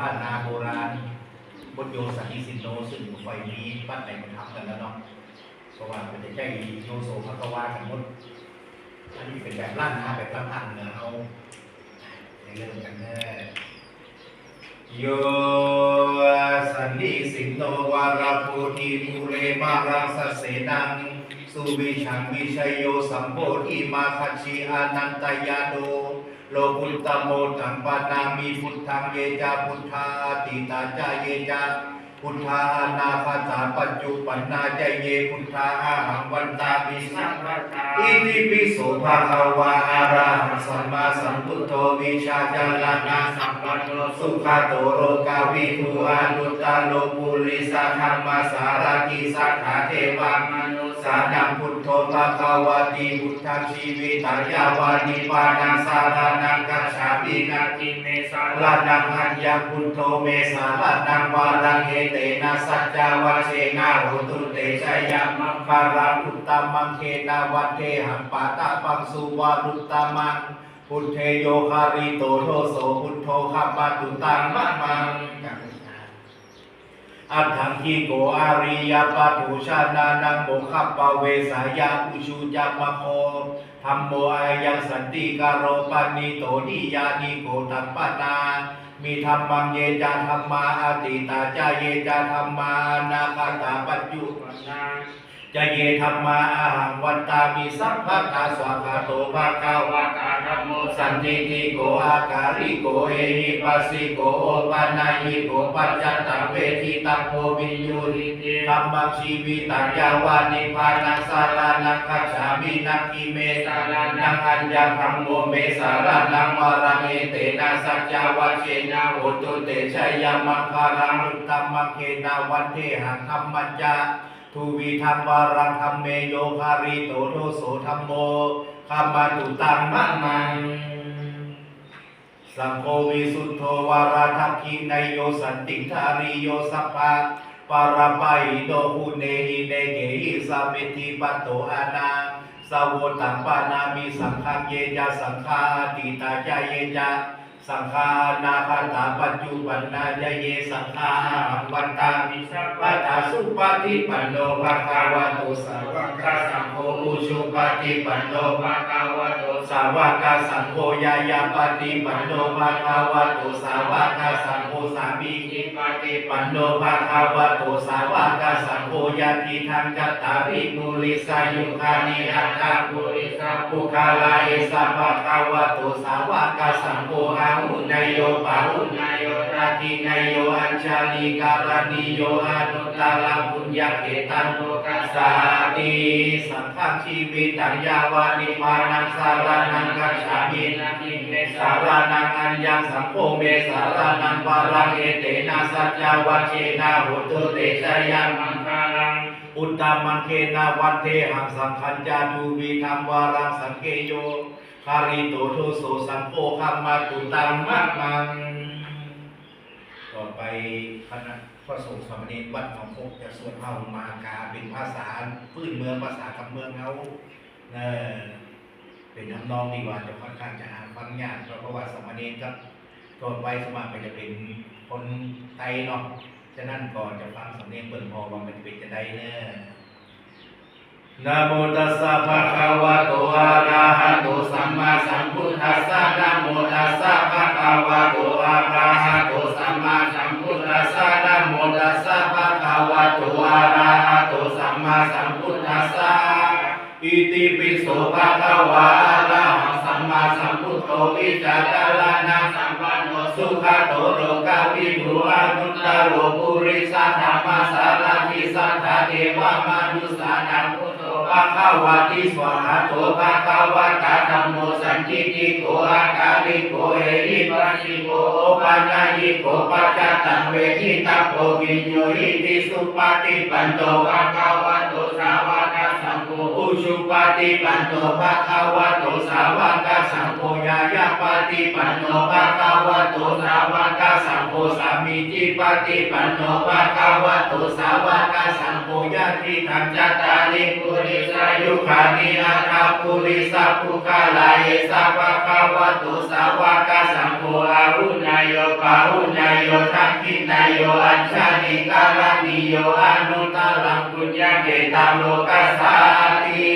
บ้านนาโบราณบทโยสันนิสินโนซึ่งไฟนี้บ้านไหนมันทำกันแล้วเนาะเพราะว่ามันจะใช้โยโสภควากันหมดอันนี้เป็นแบบล้านนาแบบล้านพันเนอะเอาให้เริ่มกันเนอะโยสันนิสินโนวาราโพธิภูเรมารังสเสนังสุวิชังวิชัยโยสัมโพธิมาคัจฉิอานันตยาโน โลกุตตโมตัมปานามิพุทธังเยจาพุทธาติตาจาเยจาพุทธานาคาตาปัจจุปันนาจเยพุทธาอาหังวันตามิสังอิติปิโสภะคะวะอะระหังสัมมาสัมพุทโธวิชาจาลานาสัมปันโนสุขะโตโรกาวิทูอานุตตาโลปุริสาธรรมสารกิสัทธาเทวามนุ สานังพุทโธภะคะวะติพุทธังชีวิตายาวานิปานังสารนังกัจฉามินาทิเมสารนังอัญญพุทโธเมสารนังวารังเอเตนะสัจจาวะเชนะโหตุเตชะยามังคารังพุตตมังเคนาวัตเทหังปาตาปังสุวารุตตมังพุทเทโยคาริโตโทโสพุทโธขับปตุตังมะมัง อัตถังคีโกอาริยปัตุชานานังโมขปะเวสายาอุชูจักมะโคธรรมโมอายังสันติการโรปานิโตนิยานิโกตัปนา มีธรรมังเยจาธรรมาอาติตาจาเยจาธรรมานาคาตาปัจจุปนา จะเยธรรมาอาหังวันตามีสัพพะตาสวากาโตภาคาวาตาธรรมโมสันติติโกอาการิโกเอหิปัสสิโกโอปานายิโกปัจจัตตเวทิตังโพวิญญูริเตธรรมังชีวิตังยาวานิพานังสารานังคัจฉามินักขิเมสารานังอัญญธรรมโมเมสารานังวารังเอเตนะสัจจาวเชนะโหตุเตชะยามังคารังตตมังเคนาวันเทหังธรรมัญญา ทูวีธรรมวารังธรรมเมโยคาริโตโทโสธรรมโมคามาตุตังมะมัง สังโฆวิสุทโธวาราทักขินายโยสันติทาริโยสัพพะปาราปายโดหุเนหิเนเกหิสามิติปัตโตอานาสาวตังปานามิสังฆเยจาสังฆาติตาจาเยจา สังฆานาคาตาปัจจุปันนาจเยสังฆาวันตามิสัพพตาสุปฏิปันโนภะคะวะโตสาวกสังโฆอุชุปฏิปันโนภะคะวะโตสาวกสังโฆยายาปฏิปันโนภะคะวะโตสาวกสังโฆสามีจิปฏิปันโนภะคะวะโตสาวกสังโฆยาติทังจัตตาริมุลิสายุคานิอัตตาปุริสาภุคาลาเอสะภะคะวะโตสาวกสังโฆอาหุนายโยปาหุนายโยนาทินายโยอัญชาลิการณิโยอนุตตาลปุญญเกตังโลกัสสาติสังฆชีวิตังยาวานิพานังสารานังกัจฉามินาทิเมสารานังอัญญังสังโฆเมสารานังวารังเอเตนะสัจจาวัชเชนะโหตุเตชะยังมังคารังอุตตมังเคนาวันเทหังสังขัญจาตูวีธรรมวารังสังเกโย คาริโตโทโสสังโฆขัมาตุตังมะมัง ต่อไปคณะพระสงฆ์สามเณรวัดหนองคกจะสวดเฮามากาเป็นภาษาพื้นเมืองภาษาคำเมืองเขาเออเป็นน้ำนองดีกว่าจะค่อนข้างจะอ่านฟังยากเพราะว่าสามเณรครับต่อไปสมัครไปจะเป็นคนไทยเนาะฉะนั้นก่อนจะฟังสำเนียงเปิดพอว่ามันเป็นจะได้เนอะ นะโมตัสสะภะคะวะโตอะระหะโตสัมมาสัมพุทธัสสะนะโมตัสสะภะคะวะโตอะระหะโตสัมมาสัมพุทธัสสะนะโมตัสสะภะคะวะโตอะระหะโตสัมมาสัมพุทธัสสะอิติปิโสภะคะวะอะระหังสัมมาสัมพุทโธวิจารณะสัมปันโนสุขะโตโรกาวิภูอานุตตโรปุริสะธรรมสารทิสัทธาเทวมนุสานังโภะคะวะติสวะหะโตภะคะวะตาธัมโมสันติติโกอากาลิโกเอริปัสสิโกโอปัญญิโกปัจจตังเวทิตาโกวิญโยหิติสุปฏิปันโตภะคะวะโตสาวก สังโฆอุชุปฏิปันโนภะคะวะโตสาวกสังโฆยายาปฏิปันโนภะคะวะโตสาวกสังโฆสามีจิปฏิปันโนภะคะวะโตสาวกสังโฆญาติขันจัตตาริปุริสาอายุยุขานิอาคาปุริสัพุกาลายสัพพะคะวะโตสาวกสังโฆอาหุนายโยปาหุนายโยทักขินายโยอัญชานิกาลนิโยอนุตตรังปุญญาเกตังโลกัสสาติ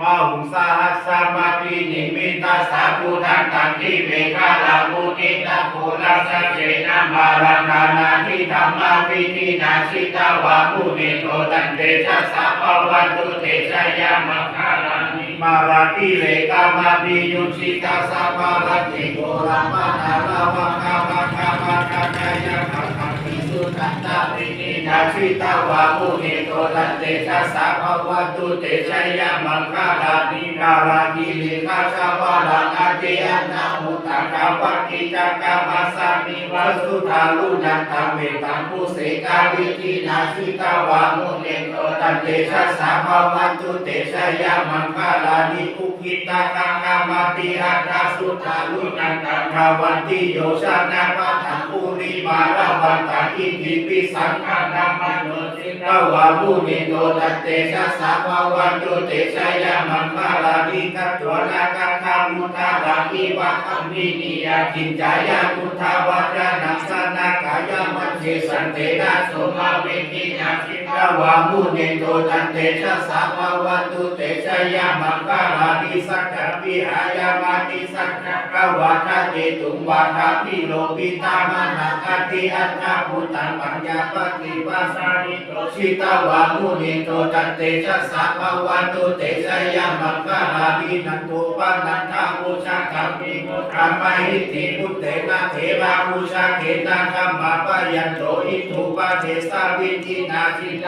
มหุสาหัสสะมาปินิมิตาสาภูทังตังทิเมฆาลาภูติตาภูรัสเจนะมาราคานาทิธรรมาวิธินาชิตาวาภูเนโตตันเตชะสะภวันตุเตชะยามะคารานิมาราติเลกามาปิยุชิตาสะภารติโกรามานาลาวะคาวะคาวะคาจายะคัมภี สุตันตาวินินาชิตาวาภูเนโตตันเตชะสะภวัตุเตชะยามะคารานินาราติเลกาชาวะลังอาเจอันามุตตะกาวัคคิจักกามาสามิวะสุทาลุนันตังเวตังผู้เสกาวิธินาชิตาวามุเนโตตันเตชะสะภวัตุเตชะยามะคารานิอุ กิตาคังกามาติอัตตาสุทาลุนันตังภาวันติโยชานะปัทังปุริมาราวันตังอิทิปิสังฆานามาโนสิกาวามุนิโตตันเตชะสะภวันโตเตชะยามะคารานิกัตวนาคัคามุตาราหิวะคัมมินิยาจินจายาพุทธวัจนะสนากายามัจเจสันเตนะสมาเวทินาสิ กาวามุนิโตตันเตชะสะภวันตุเตชะยามะคารานิสักขะวิหายามาติสักขะกวาทะเจตุงวาทะพิโลปิตามนาคติอัตถะพุทธังปัญญาปฏิปัสสานิโตชิตาวามุนิโตตันเตชะสะภวันตุเตชะยามะคารานินันโตปะนันทามุชาคัมมิโมธรรมหิติพุทเตนะเทวามุชาเขตังคัมมาปยันโตอิทุปะเทสาวิจินาจินา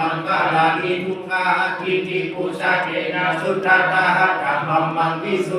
มะคารานิทุกขาทิติปุชาเขนะสุทธาตาหะกัมมัมมังวิสุ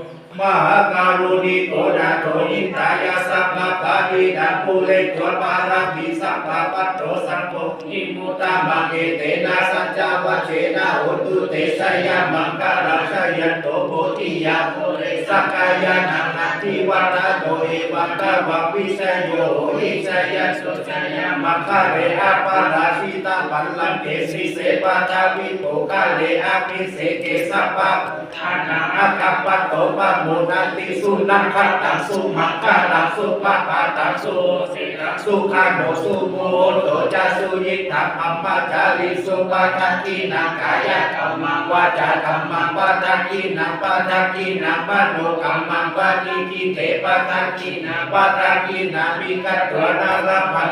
มหาการุณิโกนาโตอิตายาสัพพะปะติดังปุเรจวปาราภิสัพพะปัตโตสังโฆอิมุตตามังเอเตนะสัจจาวะเชนะโหตุเตชะยามังการาชยันโตโพธิยาโพเรสกายานังนาทิวัตโตเอวัตวะวิสยโยหิสยัสสุชยามังคาเรอาปาราชิตาปัลลังเกสิเสปะทาวิโตกาเลอาภิเสเกสัพพะทานาอาคัปปะโตปะโมนันติสุนังคัตตังสุมังคารังสุปะปะตังสุสิรังสุขังโนสุโมโตจะสุยิตังอัมมาจาริสุปะทันตินังกายะกัมมังวาจากัมมังปะทันตินังปะทันตินังปะโนกัมมังปะนิทิเตปะทันตินังปะทันตินังวิกัตวนารัพัน